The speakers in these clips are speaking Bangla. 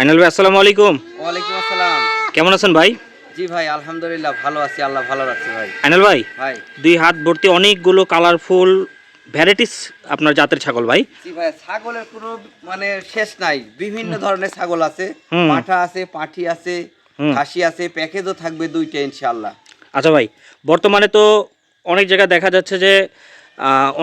আইনাল ভাই আসসালামু আলাইকুম। ওয়ালাইকুম আসসালাম। কেমন আছেন ভাই? জি ভাই আলহামদুলিল্লাহ ভালো আছি আল্লাহ ভালো রাখছে ভাই। আইনাল ভাই? ভাই। দুই হাত ভর্তি অনেকগুলো কালারফুল ভ্যারাইটিস আপনার জাতের ছাগল ভাই। জি ভাই ছাগলের কোনো মানে শেষ নাই। বিভিন্ন ধরনের ছাগল আছে। পাঠা আছে পাঠি আছে। খাসি আছে প্যাকেজও থাকবে দুইটা ইনশাআল্লাহ। আচ্ছা ভাই বর্তমানে তো অনেক জায়গায় দেখা যাচ্ছে যে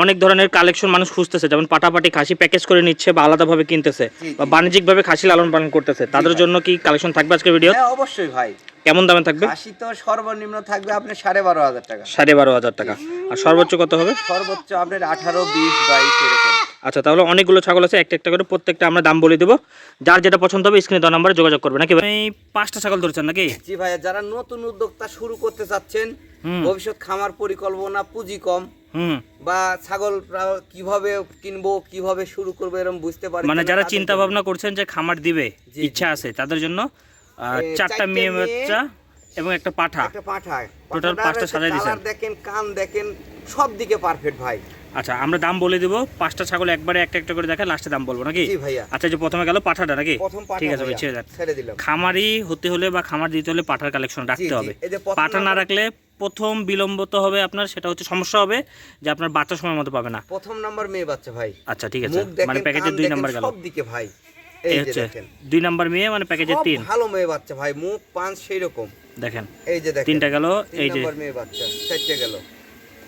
অনেক ধরনের কালেকশন মানুষ খুঁজতেছে। যেমন পাটাপাটি খাসি প্যাকেজ করে নিচ্ছে বা আলাদাভাবে কিনতেছে বা বাণিজ্যিকভাবে খাসি লালন পালন করতেছে। তাদের জন্য কি কালেকশন থাকবে আজকে ভিডিও হ্যাঁ অবশ্যই ভাই। কেমন দামে থাকবে? খাসি তো সর্বনিম্ন থাকবে আপনার সাড়ে বারো হাজার টাকা। সাড়ে বারো হাজার টাকা। আর সর্বোচ্চ কত হবে? সর্বোচ্চ আপনার আঠারো বিশ বাইশ এরকম। আচ্ছা তাহলে অনেকগুলো ছাগল আছে একটা একটা করে প্রত্যেকটা আমরা দাম বলে দেবো। যার যেটা পছন্দ হবে স্ক্রিনে দেওয়া নাম্বারে যোগাযোগ করবে নাকি ভাই? পাঁচটা ছাগল ধরেছেন নাকি? জি ভাইয়া যারা নতুন উদ্যোক্তা শুরু করতে চাচ্ছেন ভবিষ্যৎ খামার পরিকল্পনা পুঁজি কম। বা ছাগল কীভাবে কিনবো কীভাবে শুরু করব এরকম বুঝতে পারি মানে যারা চিন্তা ভাবনা করছেন যে খামার দিবে ইচ্ছা আছে তাদের জন্য আহ, চারটা মেয়ে বাচ্চা এবং একটা পাঠা। একটা পাঠায় Total পাঁচটা সাজাই দিছেন। দেখেন কান দেখেন সব দিকে পারফেক্ট ভাই। আচ্ছা আমরা দাম বলে দেবো। পাঁচটা ছাগল একবারে একটা একটা করে দেখে লাস্টে দাম বলব নাকি? ভাইয়া। আচ্ছা যে প্রথমে গেল পাঠাটা নাকি? ঠিক আছে ভাই ছেড়ে দেন। খামারি হতে হলে বা খামার দিতে হলে পাঠার কালেকশন রাখতে হবে। পাঠা না রাখলে প্রথম বিলম্ব তো হবে আপনার সেটা হচ্ছে সমস্যা হবে যে আপনার বাচ্চা সময় মতো পাবে না। প্রথম নাম্বার মেয়ে বাচ্চা ভাই। আচ্ছা ঠিক আছে। মানে প্যাকেজের দুই নাম্বার গেল। সব দিকে ভাই। এই হচ্ছে দুই নাম্বার মেয়ে মানে প্যাকেজের তিন। ভালো মেয়ে বাচ্চা ভাই মুখ পাঁচ সেই রকম দেখেন। এই যে দেখেন। তিনটা গেল এই যে নাম্বার মেয়ে বাচ্চা চারটে গেল।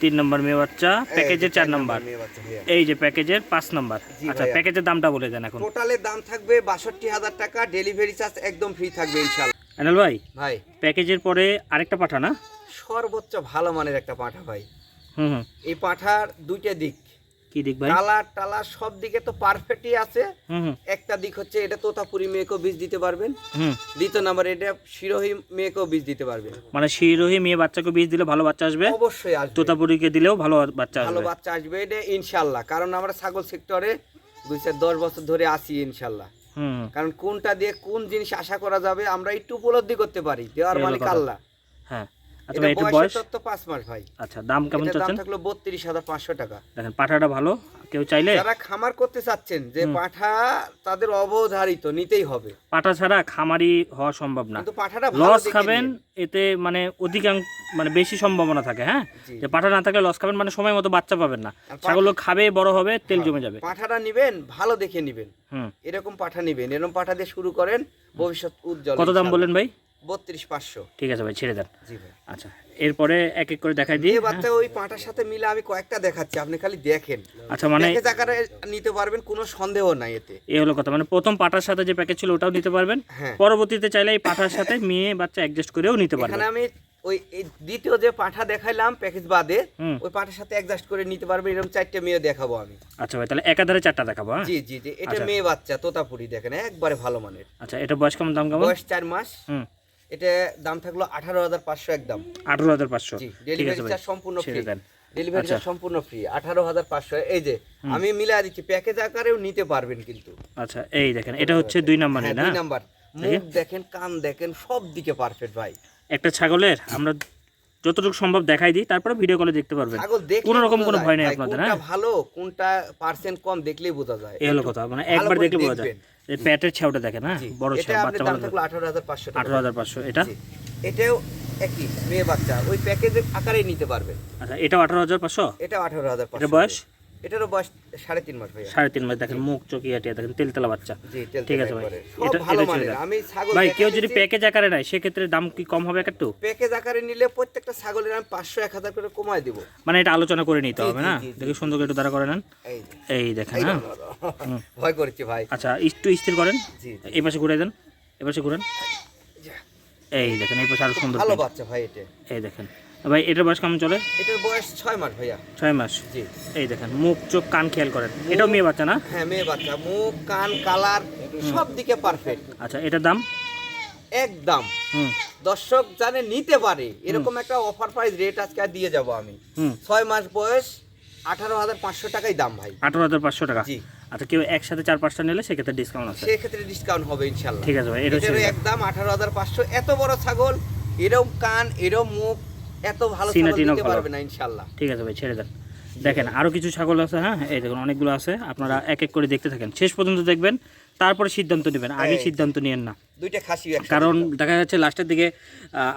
তিন নম্বর মেয়ে বাচ্চা প্যাকেজের চার নম্বর ভাইয়া এই যে প্যাকেজের পাঁচ নম্বর। আচ্ছা প্যাকেজের দামটা বলে দেন এখন। টোটালের দাম থাকবে বাষট্টি হাজার টাকা ডেলিভারি চার্জ একদম ফ্রি থাকবে ইনশাল্লাহ আনাল ভাই ভাই। প্যাকেজের পরে আরেকটা পাঠা না? সর্বোচ্চ ভালো মানের একটা পাঠা ভাই। হুম হুম। এই পাঠার দুইটা দিক। কি দিক ভাই? কালার টালার সব দিকে তো পারফেক্টই আছে। একটা দিক হচ্ছে এটা তোতাপুরি মেয়েকেও বীজ দিতে পারবেন। দ্বিতীয় নাম্বার এটা শিরোহী মেয়েকেও বীজ দিতে পারবেন। মানে শিরোহী মেয়ে বাচ্চাকে বীজ দিলে ভালো বাচ্চা আসবে? অবশ্যই আসবে। তোতাপুরিকে দিলেও ভালো বাচ্চা ভালো বাচ্চা আসবে এটা ইনশাল্লাহ কারণ আমরা ছাগল সেক্টরে দুই চার দশ বছর ধরে হুম হুম। কারণ কোনটা দিয়ে কোন জিনিস আশা করা যাবে আমরা একটু উপলব্ধি করতে পারি। দেওয়ার মালিক আল্লাহ হ্যাঁ। আচ্ছা এটা বয়সের বয়স? তত্ত্ব পাঁচ মাস ভাই। আচ্ছা দাম কেমন এটার দাম থাকল বত্রিশ হাজার পাঁচশো টাকা। দেখেন পাঠাটা ভালো। কেউ চাইলে যারা খামার করতে চাচ্ছেন যে পাঠা তাদের অবধারিত নিতেই হবে। পাঠা ছাড়া খামারি হওয়া সম্ভব না। কিন্তু পাঠাটা লস খাবেন এতে মানে অধিকাংশ মানে বেশি সম্ভাবনা থাকে হ্যাঁ? যে পাঠা না থাকলে লস খাবেন মানে সময় মতো বাচ্চা পাবেন না। ছাগল খাবে বড় হবে তেল জমে যাবে। পাঠাটা নিবেন ভালো দেখে নিবেন। হুম। এরকম পাঠা নিবেন এরকম পাঠা দিয়ে শুরু করেন ভবিষ্যৎ উজ্জ্বল কত দাম বললেন ভাই? বত্রিশ পাঁচশো। ঠিক আছে ভাই ছেড়ে দেন। জি ভাই। আচ্ছা এরপরে এক এক করে দেখাই দিই। বাচ্চা ওই পাঁটার সাথে মিলে আমি কয়েকটা দেখাচ্ছি আপনি খালি দেখেন। আচ্ছা মানে প্যাকেজ আকারে নিতে পারবেন কোনো সন্দেহ নাই এতে। এই হলো কথা মানে প্রথম পাটার সাথে যে প্যাকেজ ছিল ওটাও নিতে পারবেন। হ্যাঁ। পরবর্তীতে চাইলে এই পাঠার সাথে মেয়ে বাচ্চা অ্যাডজাস্ট করেও নিতে পারবেন। এখানে আমি ওই দ্বিতীয় যে পাঠা দেখাইলাম প্যাকেজ বাদে ওই পাঠার সাথে অ্যাডজাস্ট করে নিতে পারবেন এরকম চারটে মেয়ে দেখাবো আমি। আচ্ছা ভাই তাহলে একাধারে চারটা দেখাবো হ্যাঁ? জি জি জি এটা আচ্ছা। মেয়ে বাচ্চা তোতাপুরি দেখেন একবারে ভালো মানের। আচ্ছা এটা বয়স কেমন দাম কেমন? বয়স চার মাস। হুম। এটা দাম থাকল আঠারো হাজার পাঁচশো একদম। আঠারো হাজার পাঁচশো। ডেলিভারি চার্জ সম্পূর্ণ ফ্রি ডেলিভারি। চার্জ সম্পূর্ণ ফ্রি আঠারো হাজার পাঁচশো। এই যে আমি মিলাই দিচ্ছি প্যাকেজ আকারেও নিতে পারবেন কিন্তু। আচ্ছা এই দেখেন এটা হচ্ছে দুই নাম্বার হ্যাঁ দুই নাম্বার। মুখ দেখেন কান দেখেন সব দিকে পারফেক্ট ভাই। একটা ছাগলের আমরা যতটুকু সম্ভব দেখাই দিই তারপরে ভিডিও কলে দেখতে পারবেন। কোনো রকম কোনো ভয় নেই আপনাদের, হ্যাঁ? ভালো কোনটা পার্সেন্ট কম দেখলেই বোঝা যায়। এই হলো কথা মানে একবার দেখলে বোঝা যায়। এই প্যাটের ছাউটা দেখেন না বড় এটা ছাউ বাচ্চা দাম ভালো থাকল আঠারো হাজার পাঁচশো টাকা। আঠারো হাজার পাঁচশো এটা? এটাও একই মেয়ে বাচ্চা। ওই প্যাকেজের আকারে নিতে পারবেন। আচ্ছা এটা আঠারো হাজার পাঁচশো? এটাও আঠারো হাজার এটা বয়স? এটারও বয়স সাড়ে তিন মাস ভাইয়া। সাড়ে তিন মাস দেখেন মুখ চকিয়া টিয়া দেখেন তেলতেলা বাচ্চা। ঠিক আছে ভাই। এটা ভালো মানের। আমি ছাগল ভাই কেউ যদি প্যাকেজ আকারে নেয় সেক্ষেত্রে দাম কি কম হবে একটু প্যাকেজ আকারে নিলে প্রত্যেকটা ছাগলের আমি পাঁচশো এক হাজার করে কমায় দিব। মানে এটা আলোচনা করে নিতে হবে না। দেখি সুন্দর একটু দাঁড়া করে নেন এই দেখেন হ্যাঁ? ভয় করছি ভাই। আচ্ছা একটু স্থির করেন। এই পাশে ঘুরে দেন। এই পাশে ঘুরেন। এই দেখেন এই পাশে আরও সুন্দর ভালো বাচ্চা ভাই এটা। এই দেখেন। ভাই এটার বয়স কেমন চলে? এটার বয়স ছয় মাস ভাইয়া। ছয় মাস? জি। এই দেখেন মুখ চোখ কান খেয়াল করেন। এটাও মেয়ে বাচ্চা না? হ্যাঁ মেয়ে বাচ্চা। মুখ কান কালার সব দিকে পারফেক্ট আচ্ছা এটার দাম? একদম। দর্শক জানে নিতে পারে। এরকম একটা অফার প্রাইস রেট আজকে দিয়ে যাব আমি। ছয় মাস বয়স আঠারো হাজার পাঁচশো টাকাই দাম ভাই। আঠারো হাজার পাঁচশো টাকা? জি। আচ্ছা কেউ একসাথে চার পাঁচটা নিলে সেক্ষেত্রে ডিসকাউন্ট আছে। সেক্ষেত্রে ডিসকাউন্ট হবে ইনশাল্লাহ ঠিক আছে ভাই এটা একদম আঠারো হাজার পাঁচশো। এত বড় ছাগল এরম কান এরম মুখ এত ভালো দিতে। পারবে না ইনশাল্লাহ ঠিক আছে ভাই ছেড়ে দেন। দেখেন আরও কিছু ছাগল আছে হ্যাঁ? এই দেখুন অনেকগুলো আছে আপনারা এক এক করে দেখতে থাকেন। শেষ পর্যন্ত দেখবেন তারপরে সিদ্ধান্ত নেবেন আগে সিদ্ধান্ত নিয়েন না। দুইটা খাসি কারণ দেখা যাচ্ছে লাস্টের দিকে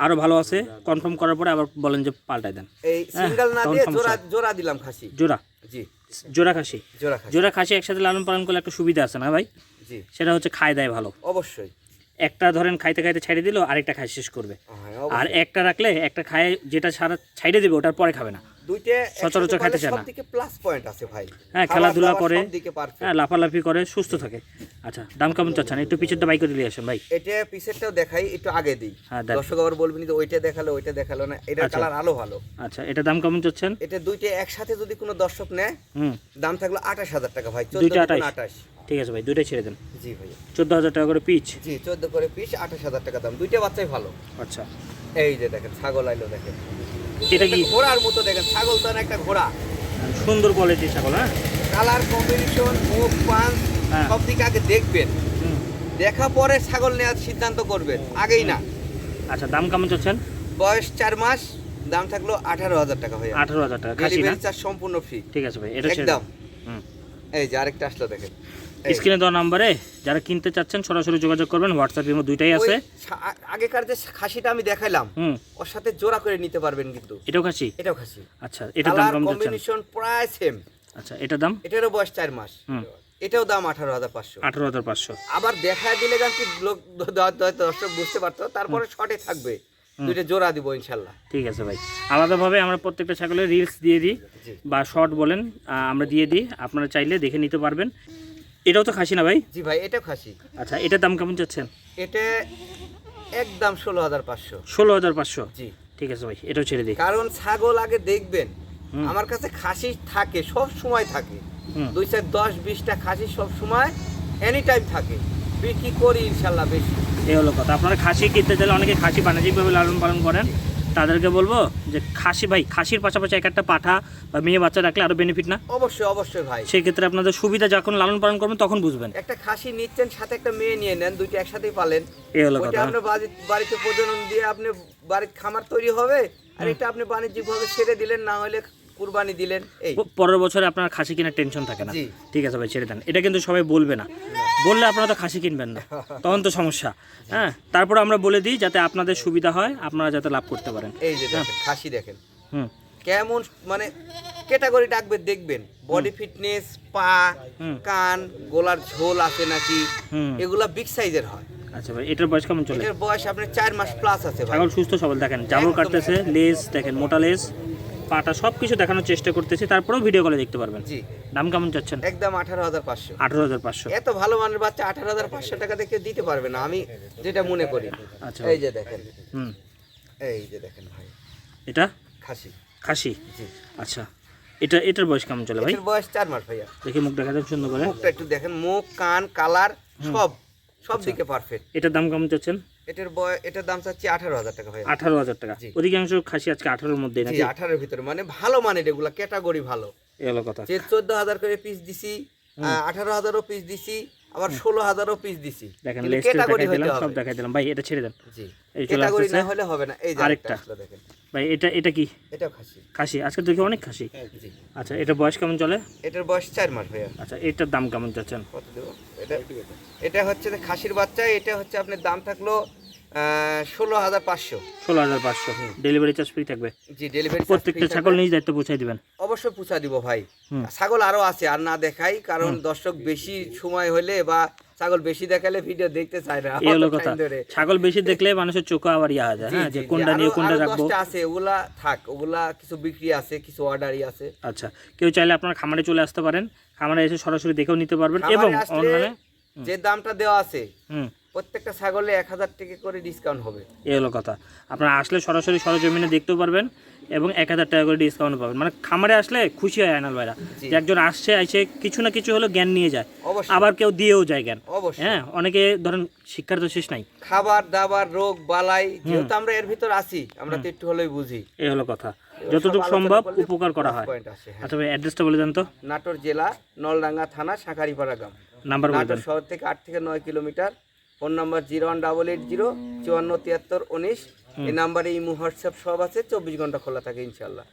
আরও ভালো আছে কনফার্ম করার পরে আবার বলেন যে পাল্টাই দেন। এই হ্যাঁ, সিঙ্গেল না দিয়ে জোড়া জোড়া দিলাম খাসি। জোড়া? জি। জোড়া খাসি? জোড়া খাসি। জোড়া খাসি একসাথে লালন পালন করলে একটা সুবিধা আছে না ভাই? জি। সেটা হচ্ছে খায় দেয় ভালো। অবশ্যই। একটা ধরেন খাইতে খাইতে ছেড়ে দিল আরেকটা খাই শেষ করবে। আর একটা রাখলে একটা খায় যেটা সারা ছাইড়ে দেবে ওটার পরে খাবে না। সচরাচর চায় না। প্লাস পয়েন্ট আছে ভাই। হ্যাঁ খেলাধুলা করে। হ্যাঁ লাফালাফি করে সুস্থ থাকে। আচ্ছা দাম কেমন চাচ্ছেন? একটু পিছেরটা বাই করে আসেন ভাই। এটা পিসেরটাও দেখাই একটু আগে দিই। হ্যাঁ, দর্শক আবার বলবেন যে ওইটা দেখাল ওইটা দেখাল না। আচ্ছা। কালার আলো ভালো। আচ্ছা এটা দাম কেমন চাচ্ছেন? এটা দুইটা একসাথে যদি কোনো দর্শক নেয় হুম। দাম থাকল আঠাশ হাজার টাকা ভাই দুইটা আঠাশ। ঠিক আছে ভাই দুইটাই ছেড়ে দেন। জি ভাই। চোদ্দ হাজার টাকা করে পিচ। জি চোদ্দ করে পিস আঠাশ হাজার টাকা দাম। দুইটা বাচ্চাই ভালো। আচ্ছা। এই যে দেখেন ছাগল আইলো দেখেন। এটা কি? ঘোড়ার মতো দেখেন ছাগল তো একটা ঘোড়া। সুন্দর কোয়ালিটির ছাগল হ্যাঁ? কালার কম্বিনেশন মুখ পান হ্যাঁ। সব দিকে আগে দেখবেন। দেখা পরে ছাগল নেওয়ার সিদ্ধান্ত করবেন আগেই না। আচ্ছা দাম কেমন চাচ্ছেন? বয়স চার মাস দাম থাকল আঠারো হাজার টাকা ভাই আঠারো হাজার টাকা সম্পূর্ণ ফ্রি ঠিক আছে ভাই এটা একদম। এই যে আরেকটা আসলো দেখেন। স্ক্রিনে দেওয়া নাম্বারে যারা কিনতে চাচ্ছেন সরাসরি যোগাযোগ করবেন। হোয়াটসঅ্যাপ ইমো দুইটাই আছে। আগেকার যে খাসিটা আমি দেখাইলাম হুম। ওর সাথে জোড়া করে নিতে পারবেন কিন্তু। এটাও খাসি? এটাও খাসি। আচ্ছা এটার দাম চাচ্ছেন কম্বিনেশন প্রায় সেম আচ্ছা এটার দাম? এটারও বয়স চার মাস। হুম। এটাও দাম আঠারো হাজার পাঁচশো। আঠারো হাজার পাঁচশো। আবার দেখা দিলে গান কি লোক দর্শক বুঝতে পারতো তারপরে শর্টে থাকবে। দুইটা জোড়া দিব ইনশাল্লাহ। ঠিক আছে ভাই। আলাদাভাবে আমরা প্রত্যেকটা ছাগলের রিলস দিয়ে দিই বা শর্ট বলেন আমরা দিয়ে দিই। আপনারা চাইলে দেখে নিতে পারবেন। এটাও তো খাসি না ভাই? জি ভাই এটাও খাসি। আচ্ছা এটার দাম কেমন চাচ্ছেন এটা একদম ষোলো হাজার পাঁচশো। ষোলো হাজার পাঁচশো? জি। ঠিক আছে ভাই এটাও ছেড়ে দিই। কারণ ছাগল আগে দেখবেন আমার কাছে খাসি থাকে সব সময় থাকে। দুই চার দশ বিশটা খাসি সব সময় এনি টাইম থাকে। বিক্রি করি ইনশাল্লাহ বেশি। এই হলো কথা। আপনারা খাসি কিনতে চাইলে অনেকে খাসি বাণিজ্যিকভাবে লালন পালন করেন। তাদেরকে বলব যে খাসি ভাই খাসির পাশাপাশি এক একটা পাঠা বা মেয়ে বাচ্চা রাখলে আরও বেনিফিট না? অবশ্যই অবশ্যই ভাই। সেই ক্ষেত্রে আপনাদের সুবিধা যখন লালন পালন করবেন তখন বুঝবেন। একটা খাসি নিচ্ছেন সাথে একটা মেয়ে নিয়ে নেন দুইটা একসাথেই পালেন। এই হলো কথা। আপনার বাড়িতে প্রজনন দিয়ে আপনি বাড়ির খামার তৈরি হবে আর এটা আপনি বাণিজ্যিকভাবে ছেড়ে দিলেন না হলে কুরবানি দিলেন এই। পরের বছরে আপনার খাসি কেনার টেনশন থাকে না। ঠিক আছে ভাই ছেড়ে দেন। এটা কিন্তু সবাই বলবে না। বললে আপনারা তো খাসি কিনবেন না। তখন তো সমস্যা। হ্যাঁ তারপর আমরা বলে দিই যাতে আপনাদের সুবিধা হয় আপনারা যাতে লাভ করতে পারেন। এই যে দেখেন খাসি দেখেন। হুম। কেমন মানে ক্যাটাগরি ডাকবে দেখবেন। বডি ফিটনেস পা কান গোলার ঝোল আছে নাকি? এগুলা বিগ সাইজের হয়। আচ্ছা ভাই এটার বয়স কেমন চলে? এটার বয়স আপনার চার মাস প্লাস আছে ভাই। ছাগল সুস্থ সবল দেখেন একদম কাটতেছে লেজ দেখেন মোটা লেজ পাটা সব কিছু দেখানোর চেষ্টা করতেছি তারপরেও ভিডিও কলে দেখতে পারবেন। জি। দাম কেমন চাচ্ছেন? একদম আঠারো হাজার পাঁচশো। আঠারো হাজার পাঁচশো। এত ভালো মানের বাচ্চা আঠারো হাজার পাঁচশো টাকা দেখে দিতে পারবে না আমি যেটা মনে করি। আচ্ছা। এই যে দেখেন। হুম। এই যে দেখেন ভাই। এটা? খাসি। খাসি? জি। আচ্ছা। এটা এটার বয়স কেমন চলে ভাই? বয়স চার মাস ভাইয়া। দেখি মুখ দেখা যাক সুন্দর করে। মুখটা একটু দেখেন মুখ কান কালার সব সব আচ্ছা। দিকে পারফেক্ট এটার দাম কেমন চাচ্ছেন? এটার বয় এটার দাম চাচ্ছি আঠারো হাজার টাকা ভাইয়া। আঠারো হাজার টাকা। অধিকাংশ খাসি আজকে আঠারোর মধ্যে নাকি? আঠারোর ভিতরে। মানে ভালো মানের এগুলা ক্যাটাগরি ভালো। এ হলো কথা। যে চোদ্দ হাজার করে পিস দিছি আঠারো হাজারও পিস দিছি আবার ষোলো হাজারও পিস দিছি। দেখেন ক্যাটাগরি দিলাম সব দেখাই দিলাম। ভাই এটা ছেড়ে দেন। এই ক্যাটাগরি না হলে হবে না। এই যে আরেকটা। দেখেন। ভাই এটা এটা কি? এটাও খাসি। খাসি? আজকে দেখি অনেক খাসি। আচ্ছা এটা বয়স কেমন চলে? এটার বয়স চার মাস ভাইয়া। আচ্ছা এটার দাম কেমন চাচ্ছেন? কত দেবো? এটা এটা হচ্ছে খাসির বাচ্চা এটা হচ্ছে আপনার দাম থাকল ষোলো হাজার পাঁচশো। ষোলো হাজার পাঁচশো। ডেলিভারি চার্জ ফ্রি থাকবে? জি ডেলিভারি প্রত্যেকটা ছাগল নিজ দায়িত্ব পৌঁছাই দিবেন? অবশ্যই পুষা দিব ভাই। ছাগল আরও আছে আর না দেখাই কারণ দর্শক বেশি সময় হলে বা ছাগল বেশি দেখালে ভিডিও দেখতে চায় না। এই হলো কথা। ছাগল বেশি দেখলে মানুষের চোখ আবার ইয়া যায় হ্যাঁ? যে কোনটা নিয়ে কোনটা রাখব? আছে ওগুলা থাক ওগুলা কিছু বিক্রি আছে কিছু অর্ডারই আছে। আচ্ছা কেউ চাইলে আপনার খামারে চলে আসতে পারেন। খামারে এসে সরাসরি দেখেও নিতে পারবেন এবং অনলাইনে যে দামটা দেওয়া আছে হুম। প্রত্যেকটা ছাগলে এক হাজার টাকা করে ডিসকাউন্ট হবে। এই হলো কথা। আপনারা আসলে সরাসরি সরজমিনে দেখতেও পারবেন এবং এক হাজার টাকা করে ডিসকাউন্ট পাবেন। মানে খামারে আসলে খুশি হয় আনাল ভাইরা। যে একজন আসছে এসে কিছু না কিছু হলো জ্ঞান নিয়ে যায়। অবশ্যই। আবার কেউ দিয়েও যায় জ্ঞান। হ্যাঁ অনেকে ধরেন শিক্ষার তো শেষ নাই। খাবার দাবার রোগ বালাই যেহেতু আমরা এর ভিতর আছি আমরা তো একটু হলেই বুঝি। এই হলো কথা। যতটুকু সম্ভব উপকার করা হয়। আসে, হ্যাঁ। আচ্ছা ভাই অ্যাড্রেসটা বলে দেন তো। নাটোর জেলা নলডাঙ্গা থানা শাঁখারিপাড়া গ্রাম। নাম্বার নাটোর শহর থেকে আট থেকে নয় kilometre. Phone number zero one double eight zero চুয়ান্ন তিয়াত্তর উনিশ। এই নাম্বারে ইমো হোয়াটসঅ্যাপ সব আছে চব্বিশ ঘণ্টা খোলা থাকে ইনশাল্লাহ